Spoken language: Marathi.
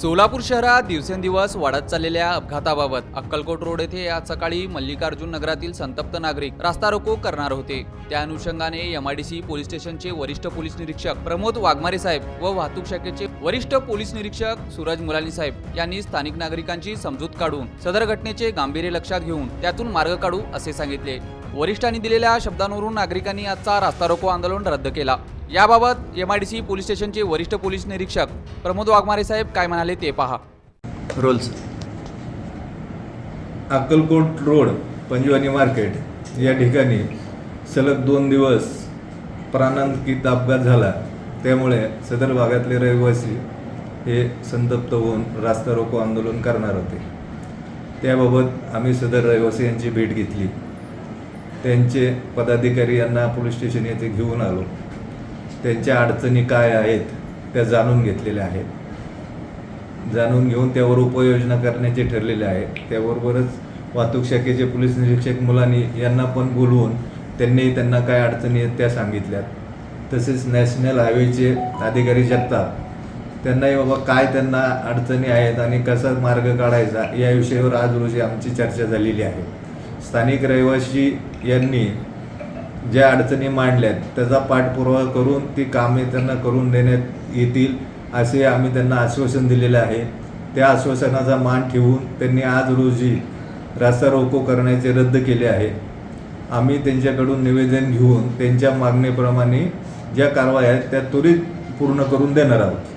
सोलापूर शहरात दिवसेंदिवस वाढत चाललेल्या अपघाताबाबत अक्कलकोट रोड येथे आज सकाळी मल्लिकार्जुन नगरातील संतप्त नागरिक रास्ता रोको करणार होते. त्या अनुषंगाने एमआयडीसी पोलीस स्टेशनचे वरिष्ठ पोलीस निरीक्षक प्रमोद वाघमारे साहेब व वाहतूक शाखेचे वरिष्ठ पोलीस निरीक्षक सूरज मुलानी साहेब यांनी स्थानिक नागरिकांची समजूत काढून सदर घटनेचे गांभीर्य लक्षात घेऊन त्यातून मार्ग काढू असे सांगितले. वरिष्ठांनी दिलेल्या शब्दांवरून नागरिकांनी आजचा रास्ता रोको आंदोलन रद्द केला. याबाबत M I D C police स्टेशनचे वरिष्ठ पोलीस निरीक्षक प्रमोद वाघमारे साहेब काय म्हणाले ते पहा. Rolls. Akkalkot road Panjwani market. या ठिकाणी सलग दोन दिवस प्राणांकित अपघात झाला. त्यामुळे सदर भागातले रहिवासी हे संतप्त होऊन रास्ता रोको आंदोलन करणार होते. त्याबाबत आम्ही सदर रहिवासी यांची भेट घेतली. त्यांचे पदाधिकारी यांना पोलीस स्टेशन येथे घेऊन आलो. त्यांच्या अडचणी काय आहेत त्या जाणून घेतलेल्या आहेत. जाणून घेऊन त्यावर उपाययोजना करण्याचे ठरलेले आहे. त्याबरोबरच वाहतूक शाखेचे पोलीस निरीक्षक मुलांनी यांना पण बोलवून त्यांनी त्यांना काय अडचणी आहेत त्या सांगितल्यात. तसेच नॅशनल हायवेचे अधिकारी जगतात त्यांनाही बाबा काय त्यांना अडचणी आहेत आणि कसा मार्ग काढायचा या विषयावर आज रोजी आमची चर्चा झालेली आहे. स्थानिक रहिवासी यांनी ज्या अडचणी मांडल्यात त्याचा पाठपुरावा करून ती कामे त्यांना करून देण्यात येतील असे आम्ही त्यांना आश्वासन दिलेले आहे. त्या आश्वासनाचा मान ठेवून त्यांनी आज रोजी रास्ता रोको करण्याचे रद्द केले आहे. आम्ही त्यांच्याकडून निवेदन घेऊन त्यांच्या मागणीप्रमाणे ज्या कारवाई आहेत त्या त्वरित पूर्ण करून देणार आहोत.